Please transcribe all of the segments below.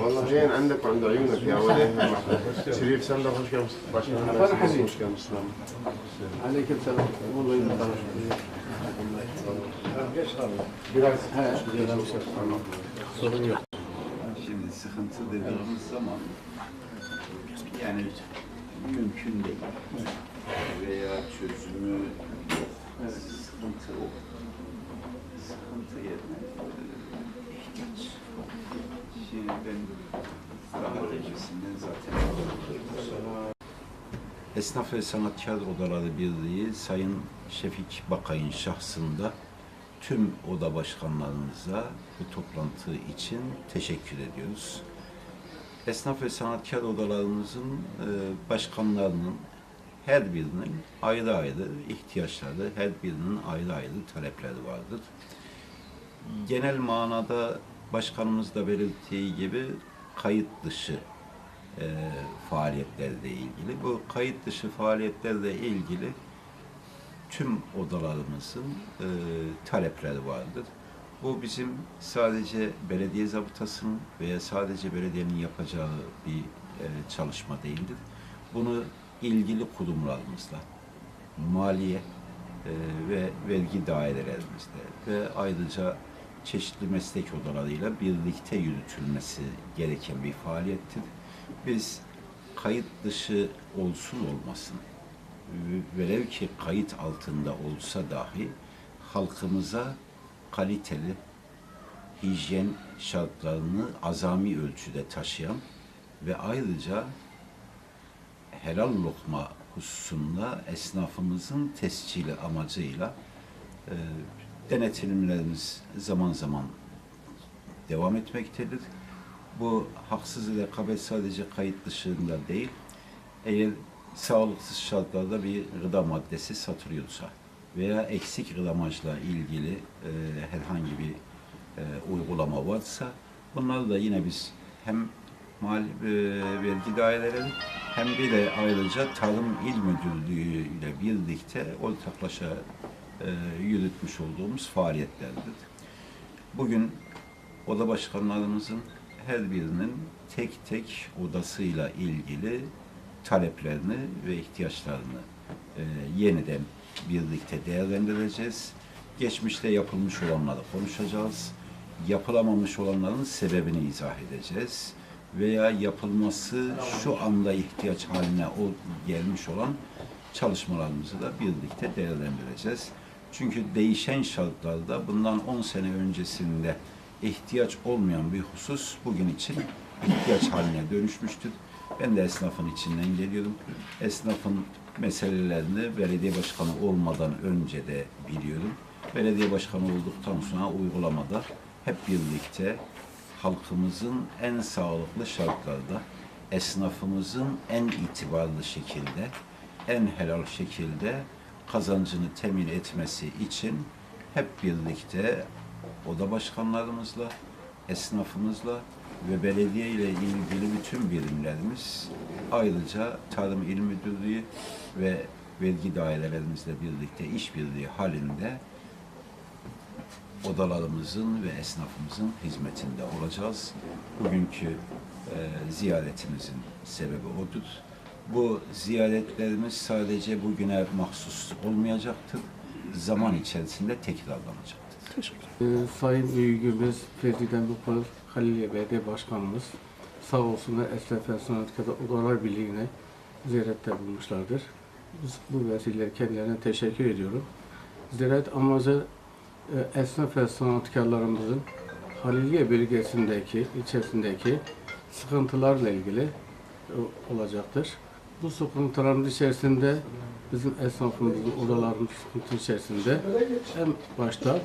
والله زين عندك وعند عيونك يا ولد شريف sen de hoş gelmişsin. Başkanım Efendim, hoş Hacı. gelmişsin. Aleyküm selam. Vallahi de tanıştık. Biraz He, sorun yok. Şimdi sıkıntı dediğimiz zaman yani mümkün değil veya çözümü sıkıntı o. Sıkıntı yerine e, ihtiyaç. Şimdi ben daha öncesinden zaten Esnaf ve Sanatkar Odaları Birliği Sayın Şefik Bakay'ın şahsında tüm oda başkanlarımıza bu toplantı için teşekkür ediyoruz. Esnaf ve sanatkar odalarımızın e, başkanlarının her birinin ayrı ayrı ihtiyaçları, her birinin ayrı ayrı talepleri vardır. Genel manada başkanımız da belirttiği gibi kayıt dışı e, faaliyetlerle ilgili. Bu kayıt dışı faaliyetlerle ilgili tüm odalarımızın e, talepleri vardır. Bu bizim sadece belediye zabıtasının veya sadece belediyenin yapacağı bir e, çalışma değildir. Bunu ilgili kurumlarımızla, maliye e, ve vergi dairelerimizde ve ayrıca çeşitli meslek odalarıyla birlikte yürütülmesi gereken bir faaliyettir. Biz kayıt dışı olsun olmasın, velev ki kayıt altında olsa dahi halkımıza kaliteli hijyen şartlarını azami ölçüde taşıyan ve ayrıca helal lokma hususunda esnafımızın tescili amacıyla e, denetimlerimiz zaman zaman devam etmektedir. Bu haksız rekabet sadece kayıt dışında değil, eğer sağlıksız şartlarda bir gıda maddesi satılıyorsa veya eksik gramajla ilgili e, herhangi bir e, uygulama varsa bunları da yine biz hem mal e, vergi daireleri hem bir de ayrıca Tarım İl Müdürlüğü ile birlikte ortaklaşa e, yürütmüş olduğumuz faaliyetlerdir. Bugün oda başkanlarımızın her birinin tek tek odasıyla ilgili taleplerini ve ihtiyaçlarını e, yeniden birlikte değerlendireceğiz. Geçmişte yapılmış olanları konuşacağız. Yapılamamış olanların sebebini izah edeceğiz. Veya yapılması şu anda ihtiyaç haline gelmiş olan çalışmalarımızı da birlikte değerlendireceğiz. Çünkü değişen şartlarda bundan 10 sene öncesinde ihtiyaç olmayan bir husus bugün için ihtiyaç haline dönüşmüştür. Ben de esnafın içinden geliyorum. Esnafın meselelerini belediye başkanı olmadan önce de biliyorum. Belediye başkanı olduktan sonra uygulamada. Hep birlikte halkımızın en sağlıklı şartlarda, esnafımızın en itibarlı şekilde, en helal şekilde kazancını temin etmesi için hep birlikte oda başkanlarımızla, esnafımızla ve belediye ile ilgili bütün birimlerimiz ayrıca Tarım İl Müdürlüğü ve vergi dairelerimizle birlikte işbirliği halinde odalarımızın ve esnafımızın hizmetinde olacağız. Bugünkü e, ziyaretimizin sebebi odur. Bu ziyaretlerimiz sadece bugüne mahsus olmayacaktır. Zaman içerisinde tekrarlanacaktır. Ee, Sayın Üyüğümüz Ferdi Bupar Haliliye Belediye Başkanımız sağ olsunlar Esnaf ve Sanatkar Odalar Birliği'ne ziyarette bulmuşlardır. Biz bu vesileyle kendilerine teşekkür ediyorum. Ziyaret amacı esnaf ve sanatkarlarımızın Haliliye bölgesindeki, ilçesindeki sıkıntılarla ilgili e, olacaktır. Bu sıkıntıların içerisinde bizim esnafımızın odaların sıkıntı içerisinde en başta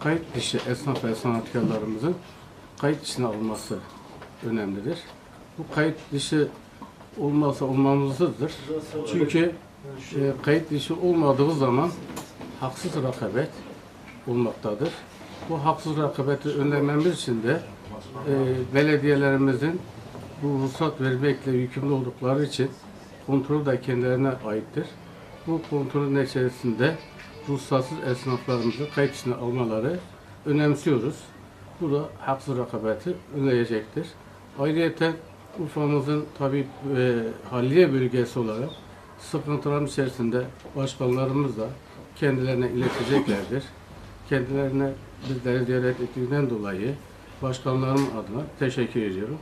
kayıt dışı esnaf ve sanatkarlarımızın kayıt dışına alınması önemlidir. Bu kayıt dışı olmazsa olmamızdır. Çünkü e, kayıt dışı olmadığı zaman haksız rekabet olmaktadır. Bu haksız rekabeti önlememiz için de e, belediyelerimizin bu ruhsat vermekle yükümlü oldukları için kontrol de kendilerine aittir. Bu kontrolün içerisinde ruhsatsız esnaflarımızı kayıt içine almaları önemsiyoruz. Bu da haksız rekabeti önleyecektir. Ayrıca Urfa'mızın tabi e, Halliye bölgesi olarak sıkıntıların içerisinde başkanlarımız da kendilerine ileteceklerdir. Kendilerine bizleri ziyaret ettiğinden dolayı başkanlarım adına teşekkür ediyorum.